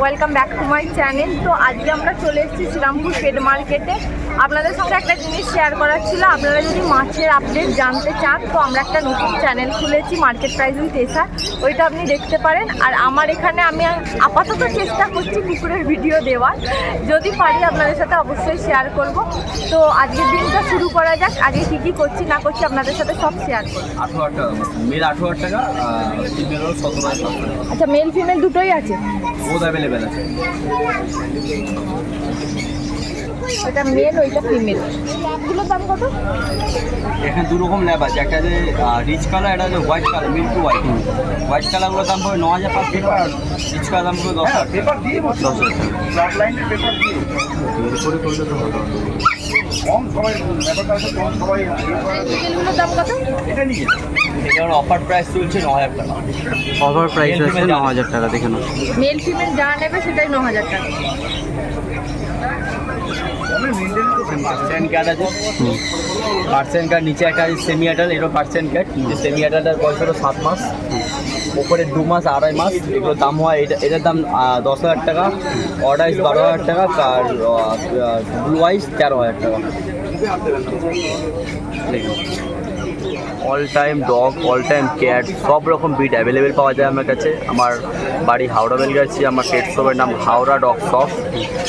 Welcome back to my channel তো আজকে আমরা চলে এসেছি শ্রীরামপুর ফেড মার্কেটে আপনাদের সঙ্গে একটা জিনিস শেয়ার করার ছিল। আপনারা যদি মাছের আপডেট জানতে চান তো আমরা একটা নতুন চ্যানেল খুলেছি মার্কেট প্রাইস উইথ এসা ওইটা আপনি দেখতে পারেন। আর আমার এখানে আমি আপাতত চেষ্টা করছি কুকুরের ভিডিও দেওয়ার। যদি পারি আপনাদের সাথে অবশ্যই শেয়ার করব। তো আজকের দিনটা শুরু করা যাক। আগে কী কী করছি না করছি আপনাদের সাথে সব শেয়ার করব। আঠারো টাকা মেল আঠারো টাকা আচ্ছা মেল ফিমেল দুটোই আছে? বোধ অ্যাভেলেবেল আছে। ওইটা মেল ওইটা ফিমেল ল্যাবগুলোর দাম কত? এখানে দু রকম ল্যাব আছে। একটা যে রিচ কালার একটা হচ্ছে white colour milky white white কালারগুলোর দাম পড়বে ন হাজার পাঁচশো টাকা রিচ কালার দাম পড়বে দশ হাজার দশ হাজার টাকা। করে করলে তো ভালো ফিমেলগুলোর দাম কত এটা নিয়ে। এটা অফার প্রাইস চলছে ন হাজার টাকা অফার প্রাইস আছে ন হাজার টাকা দেখে নাও। মেল ফিমেল যা নেবে সেটাই ন হাজার টাকা পার্সেন্ট কার্ড আছে। পার্সেন্ট কার্ড নিচে একটা আছে সেমি অ্যাডাল এরও পার্সেন্ট কার্ড যে সেমি অ্যাডালটার বয়স হলো সাত মাস। ওপরে দু মাস, আড়াই মাস, এগুলোর দাম হয়, এটা, এটার দাম দশ হাজার টাকা অর্ডাইস বারো হাজার টাকা, আর ব্লু আইস তেরো হাজার টাকা। All time dog all time cat সব রকম বিট অ্যাভেলেবেল পাওয়া যায় আমার কাছে। আমার বাড়ি হাওড়া বেলগাছি আমার পেট শপের নাম হাওড়া ডগ শপ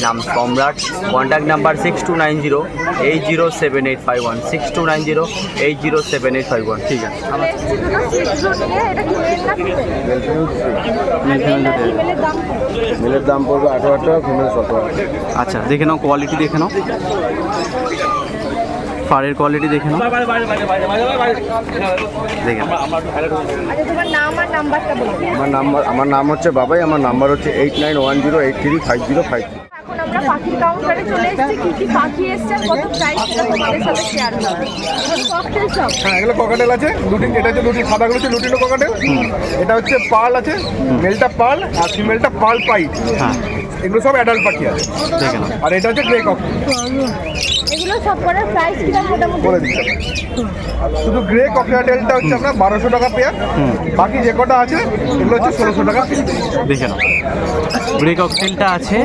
নাম Samrat. Contact number six two nine zero eight zero seven eight five one six two nine zero eight zero seven eight five one ঠিক আছে। দাম মেলের দাম পড়বে আঠারো ফিমেল সতেরো আচ্ছা দেখে নাও কোয়ালিটি দেখে নাও। ফারের কোয়ালিটি দেখে নাও। আচ্ছা তোমার নাম আর নাম্বারটা বলো। আমার নাম্বার আমার নাম হচ্ছে বাবাই আমার নাম্বার হচ্ছে eight nine one zero eight three five zero five three আমরা পাখির কাউন্টারে চলে এসেছি কি কি পাখি এসছে আর কত প্রাইস সেটা তোমাদের সাথে শেয়ার করব। ককটেল সব হ্যাঁ এগুলো ককাটেল আছে এটা হচ্ছে সাদাগুলো হচ্ছে লুটিনো ককাটেল এটা হচ্ছে পাল আছে মেলটা পাল আর ফিমেলটা পাল হ্যাঁ। এগুলো সব অ্যাডাল্ট পাখি আছে। আর এটা হচ্ছে গ্রে এগুলো সব করার প্রাইস কীরকম মোটামুটি। বলে দিচ্ছি শুধু গ্রে ককটেলটা হচ্ছে আপনার বারোশো টাকা পেয়ার বাকি যে কটা আছে এগুলো হচ্ছে ষোলোশো টাকা দেখে নাও। ব্রেক অক্সেলটা আছে।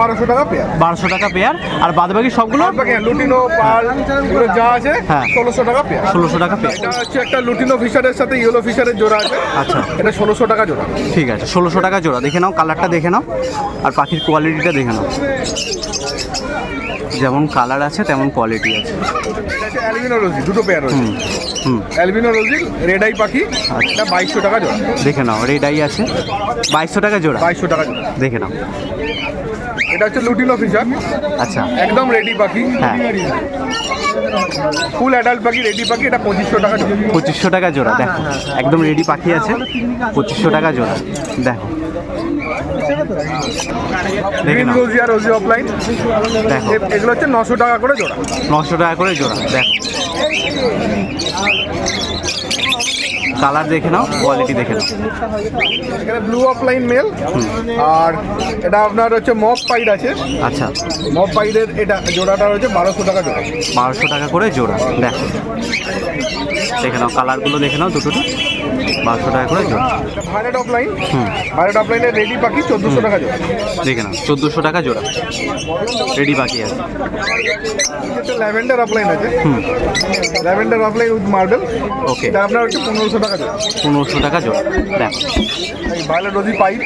বারোশো টাকা পেয়ার বারোশো টাকা পেয়ার আর বাদ বাকি সবগুলো হ্যাঁ, লুটিনো পাল এগুলো যা আছে হ্যাঁ। ষোলোশো টাকা পেয়ার ষোলোশো টাকা পেয়ার এটা হচ্ছে একটা লুটিনো ফিশারের সাথে ইয়েলো ফিশারের জোড়া আছে। আচ্ছা। এটা ষোলোশো টাকা জোড়া। ঠিক আছে ষোলোশো টাকা জোড়া। দেখে নাও কালারটা দেখে নাও। আর পাখির কোয়ালিটিটা দেখে নাও। যেমন কালার আছে তেমন কোয়ালিটি আছে। অ্যালবিনো দুটো পেয়ার রয়েছে। হুম অ্যালবিনো রোজি রেড আই পাখি এটা বাইশশো টাকা জোড়া। দেখে নাও রেড আই আছে বাইশশো টাকা জোড়া। বাইশশো টাকা জোড়া। দেখে নাও। এটা হচ্ছে লুটিনো ফিশার আচ্ছা। একদম রেডি পাখি। হ্যাঁ। ফুল অ্যাডাল্ট পাখি রেডি পাখি এটা পঁচিশশো টাকা জোড়া। পঁচিশশো টাকা জোড়া দেখো। একদম রেডি পাখি আছে। পঁচিশশো টাকা জোড়া দেখো। দেখো এগুলো হচ্ছে নশো টাকা করে জোড়া। নশো টাকা করে জোড়া দেখো। কালার দেখে নাও কোয়ালিটি দেখে নাও। এখানে ব্লু অফলাইন মেল আর এটা আপনার হচ্ছে মপ পাইড আছে। আচ্ছা। মপ পাইডের এটা জোড়াটা হচ্ছে বারোশো টাকা জোড়া। বারোশো টাকা করে জোড়া দেখো। দেখে নাও কালারগুলো দেখে নাও দুটো বারোশো টাকা করে জোড়া। ভাইরেট অফলাইন হুম। ভাইরেট অফলাইনের রেডি পাখি চোদ্দোশো টাকা জোড়া। দেখে নাও চোদ্দোশো টাকা জোড়া। রেডি পাখি আছে। ল্যাভেন্ডার অফলাইন আছে। হুম। Lavender opaline with marble okay এটা আপনার হচ্ছে পনেরোশো টাকা জোড়া? পনেরোশো টাকা জোড়া। দেখো। এই ভায়োলেট নদী পাইপ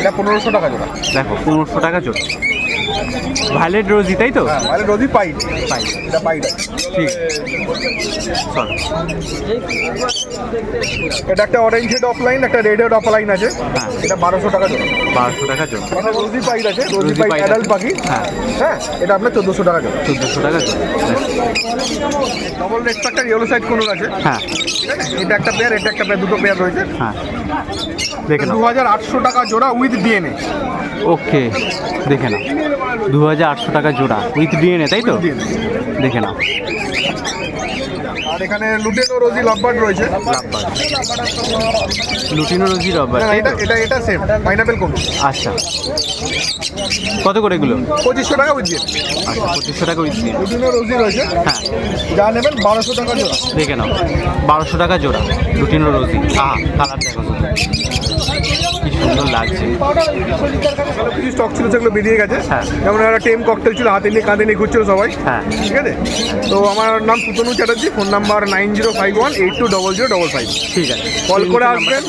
এটা পনেরোশো টাকা জোড়া। দেখো পনেরোশো টাকা জোড়া। ভায়োলেট রোজি তাই তো? হ্যাঁ ভায়োলেট রোজি পাইপ পাই এটা পাইপ ঠিক। চলো। এটা একটা অরেঞ্জ হেড অফলাইন একটা রেড হেড অফলাইন আছে। হ্যাঁ। এটা বারোশো টাকা জোড়া। বারোশো টাকা জোড়া। এটা রোজি পাইপ আছে রোজি পাইপ অ্যাডাল্ট পাখি। হ্যাঁ। হ্যাঁ এটা আপনার চোদ্দোশো টাকা জোড়া। চোদ্দোশো টাকা। ডবল রেস্ট্রাক্টার ইয়েলো সাইড কোনো আছে। হ্যাঁ। এটা একটা পেয়ার এটা একটা পেয়ার দুটো পেয়ার রয়েছে। হ্যাঁ। দেখে দু হাজার আটশো টাকা জোড়া উইথ ডিএনএ ওকে দেখে নাও। দু হাজার আটশো টাকা জোড়া উইথ ডিএনএ তাই তো? দেখে নাও। আর এখানে লুটেনো রোজি লাভবার্ড রয়েছে। লুটিনো রোজি এটা এটা এটা সেম পাইনাপেল কোন? আচ্ছা। কত করে এগুলো? পঁচিশশো টাকা উইথ আচ্ছা পঁচিশশো টাকা উইথ লুটেনো রোজি রয়েছে। হ্যাঁ। যা নেবেন বারোশো টাকা জোড়া। দেখে নাও। বারোশো টাকা জোড়া লুটিনো রোজি। আহা কালার দেখো। কি সুন্দর লাগছে। কিছু স্টক ছিল সেগুলো বেরিয়ে গেছে। হ্যাঁ। যেমন একটা টেম ককটেল ছিল হাতে নিয়ে কাঁধে নিয়ে ঘুরছিল সবাই। হ্যাঁ। ঠিক আছে? তো আমার নাম Sutanu Chatterjee phone number nine zero five one eight two double zero double five ঠিক আছে। কল করে আসবেন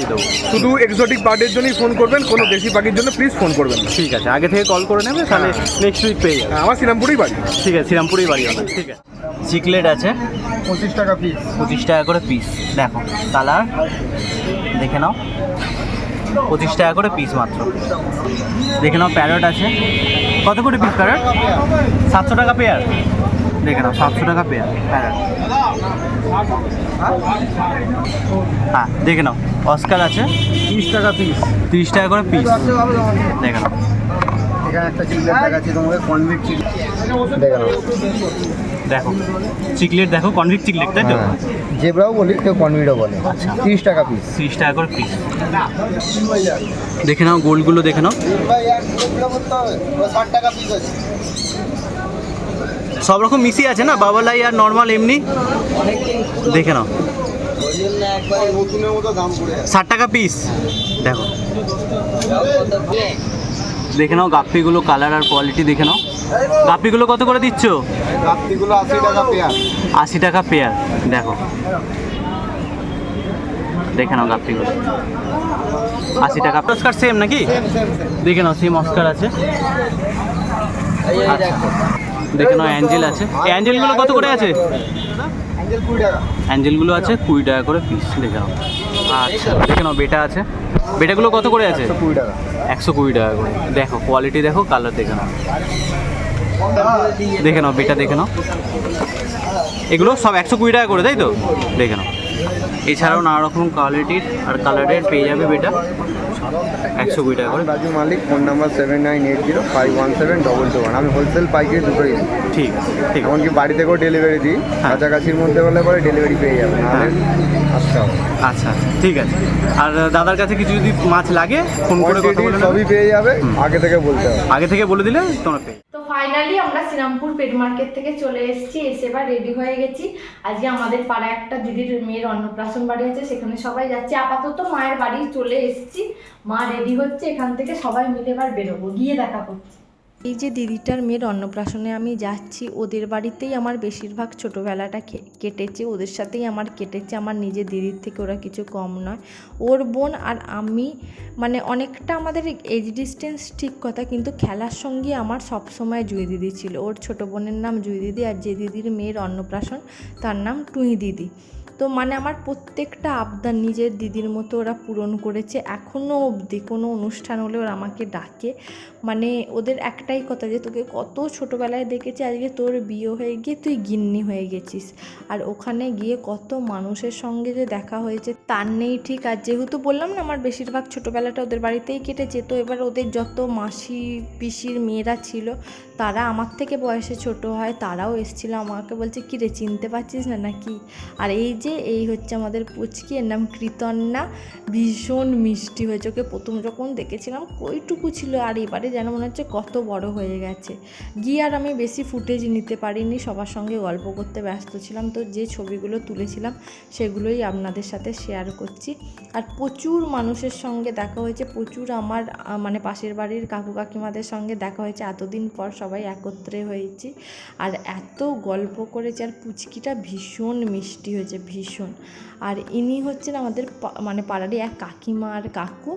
শুধু এক্সোটিক বার্ডের জন্যই ফোন করবেন কোনো দেশি পাখির জন্য প্লিজ ফোন করবেন ঠিক আছে আগে থেকে কল করে নেবে তাহলে নেক্সট উইক পেয়ে যাবে। হ্যাঁ, আমার শ্রীরামপুরেই বাড়ি। ঠিক আছে শ্রীরামপুরেই বাড়ি হবে ঠিক আছে। চিকলেট আছে। পঁচিশ টাকা পিস পঁচিশ টাকা করে পিস দেখো কালার দেখে নাও। পঁচিশ টাকা করে পিস মাত্র। দেখে নাও প্যারট আছে। কত করে পিস প্যারট সাতশো টাকা পেয়ার দেখে নাও সাতশো টাকা পেয়ার প্যারট হ্যাঁ দেখে নাও অস্কার আছে। তিরিশ টাকা পিস তিরিশ টাকা করে পিস দেখে নাও। এখানে একটা চিকলেট দেখাচ্ছি তোমাকে চিকলেট দেখে। চিকলেট দেখো চিকলেট তাই তো? হ্যাঁ। জেব্রাও বলি কেউ কনভিটও বলে। তিরিশ টাকা পিস তিরিশ টাকা করে পিস দেখে নাও গোলগুলো দেখে নাও। সব রকম মিশিয়ে আছে না? বাবালাই আর নর্মাল এমনি? দেখে নাও। ষাট টাকা পিস দেখো। দেখে নাও গাপ্পিগুলো কালার আর কোয়ালিটি দেখে নাও। গাপ্পিগুলো কত করে দিচ্ছ? রাত্রিগুলো আশি টাকা পেয়ার। আশি টাকা পেয়ার দেখো। দেখে নাও গাপ্পিগুলো। আশি টাকা। অস্কার সেম নাকি? দেখে নাও সেম অস্কার আছে। আচ্ছা। দেখে। নাও অ্যাঞ্জেল আছে। অ্যাঞ্জেলগুলো কত করে আছে? অ্যাঞ্জেল কুড়ি টাকা। অ্যাঞ্জেলগুলো আছে কুড়ি টাকা করে পিস দেখে নাও। আচ্ছা দেখে নাও বেটা আছে। বেটাগুলো কত করে আছে? একশো কুড়ি টাকা। করে। দেখো কোয়ালিটি দেখো কালার দেখে নাও। দেখে নাও বেটা দেখে নাও। এগুলো সব একশো কুড়ি টাকা করে তাই তো? দেখে নাও। এছাড়াও নানা রকম কোয়ালিটির আর কালারের পেয়ে যাবে বেটা। একশো কুড়ি টাকা করে। Raju Malik phone number seven nine eight zero five one seven double two one আমি হোলসেল পাইকারি দুটোই দিই। ঠিক ঠিক এমনকি বাড়ি থেকেও ডেলিভারি দিই। হ্যাঁ। কাছাকাছির মধ্যে হলে পরে ডেলিভারি পেয়ে যাবে আচ্ছা আচ্ছা ঠিক আছে। আর দাদার কাছে কিছু যদি মাছ লাগে ফোন করে কথা বলে সবই পেয়ে যাবে আগে থেকে বলতে হবে। আগে থেকে বলে দিলে তোমরা পেয়ে ফাইনালি আমরা শ্রীরামপুর পেট মার্কেট থেকে চলে এসেছি, এসে এবার রেডি হয়ে গেছি। আজকে আমাদের পাড়া একটা দিদির মেয়ের অন্নপ্রাশন বাড়ি আছে, সেখানে সবাই যাচ্ছে। আপাতত মায়ের বাড়ি চলে এসেছি। মা রেডি হচ্ছে, এখান থেকে সবাই মিলে এবার বেরোবো, গিয়ে দেখা করছি। এই যে দিদিটার মেয়ের অন্নপ্রাশনে আমি যাচ্ছি, ওদের বাড়িতেই আমার বেশিরভাগ ছোটোবেলাটা কেটেছে, ওদের সাথেই আমার কেটেছে। আমার নিজের দিদির থেকে ওরা কিছু কম নয়। ওর বোন আর আমি মানে অনেকটা আমাদের এজ ডিস্টেন্স ঠিক কথা, কিন্তু খেলার সঙ্গে আমার সবসময় জুই দিদি ছিল। ওর ছোটো বোনের নাম জুই দিদি আর যে দিদির মেয়ের অন্নপ্রাশন, তার নাম টুই দিদি। তো মানে আমার প্রত্যেকটা আবদার নিজের দিদির মতো ওরা পূরণ করেছে। এখনও অবধি কোনো অনুষ্ঠান হলে ওরা আমাকে ডাকে। মানে ওদের একটাই কথা যে, তোকে কত ছোটোবেলায় দেখেছি, আজকে তোর বিয়ে হয়ে গিয়ে তুই গিন্নি হয়ে গেছিস। আর ওখানে গিয়ে কত মানুষের সঙ্গে যে দেখা হয়েছে, তার নেই ঠিক আর যেহেতু বললাম না, আমার বেশিরভাগ ছোটোবেলাটা ওদের বাড়িতেই কেটেছে। তো এবার ওদের যত মাসি, পিসির মেয়েরা ছিল, তারা আমার থেকে বয়সে ছোট হয়, তারাও এসেছিল আমাকে বলছে, কী রে, চিনতে পারছিস না নাকি? আর এই যে এই হচ্ছে আমাদের পুচকি, এর নাম কীর্তন্না। ভীষণ মিষ্টি হয়েছে। ওকে প্রথম যখন দেখেছিলাম, কইটুকু ছিল আর এবারে যেন মনে হচ্ছে কত বড় হয়ে গেছে। গিয়ে আর আমি বেশি ফুটেজ নিতে পারিনি, সবার সঙ্গে গল্প করতে ব্যস্ত ছিলাম। তো যে ছবিগুলো তুলেছিলাম, সেগুলোই আপনাদের সাথে শেয়ার করছি। আর প্রচুর মানুষের সঙ্গে দেখা হয়েছে, প্রচুর আমার মানে পাশের বাড়ির কাকু কাকিমাদের সঙ্গে দেখা হয়েছে। এতদিন পর সবাই একত্রে হয়েছি। আর এত গল্প করেছে, আর পুচকিটা ভীষণ মিষ্টি হয়েছে ভীষণ। আর ইনি হচ্ছেন আমাদের মানে পাড়ারই এক কাকিমা আর কাকু।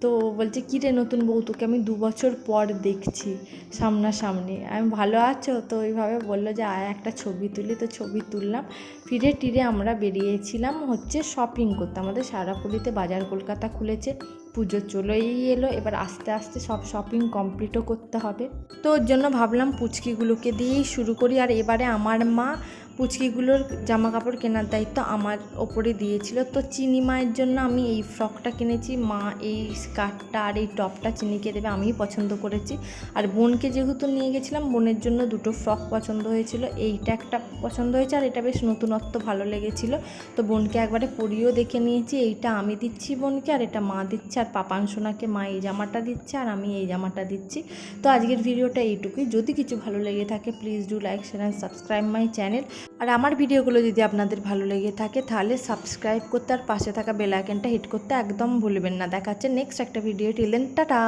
তো বলছে কী রে নতুন বউ, তোকে আমি দু বছর পর দেখছি সামনাসামনি। আমি ভালো আছো? তো ওইভাবে বলল যে, আয়, একটা ছবি তুলি। তো ছবি তুললাম। ফিরে টিরে আমরা বেরিয়েছিলাম হচ্ছে শপিং করতে। আমাদের সারাপুরিতে বাজার কলকাতা খুলেছে। পুজো চলেই এলো। এবার আস্তে আস্তে সব শপিং কমপ্লিটও করতে হবে। তো ওর জন্য ভাবলাম পুচকিগুলোকে দিয়েই শুরু করি। আর এবারে আমার মা পুচকিগুলোর জামা কাপড় কেনার দায়িত্ব আমার ওপরে দিয়েছিল। তো চিনি মায়ের জন্য আমি এই ফ্রকটা কিনেছি। মা এই স্কার্টটা আর এই টপটা চিনিকে দেবে আমিই পছন্দ করেছি। আর বোনকে যেহেতু নিয়ে গেছিলাম, বোনের জন্য দুটো ফ্রক পছন্দ হয়েছিল। এইটা একটা পছন্দ হয়েছে আর এটা বেশ নতুনত্ব ভালো লেগেছিল। তো বোনকে একবারে পরিয়েও দেখে নিয়েছি। এইটা আমি দিচ্ছি বোনকে আর এটা মা দিচ্ছে। আর পাপান সোনাকে মা এই জামাটা দিচ্ছে আর আমি এই জামাটা দিচ্ছি। তো আজকের ভিডিওটা এইটুকুই। যদি কিছু ভালো লেগে থাকে please do like share and subscribe my channel আর আমার ভিডিওগুলো যদি আপনাদের ভালো লেগে থাকে, তাহলে সাবস্ক্রাইব করতে আর পাশে থাকা বেল হিট করতে একদম ভুলবেন না। দেখাচ্ছে নেক্সট একটা ভিডিও টিলেন টাটা!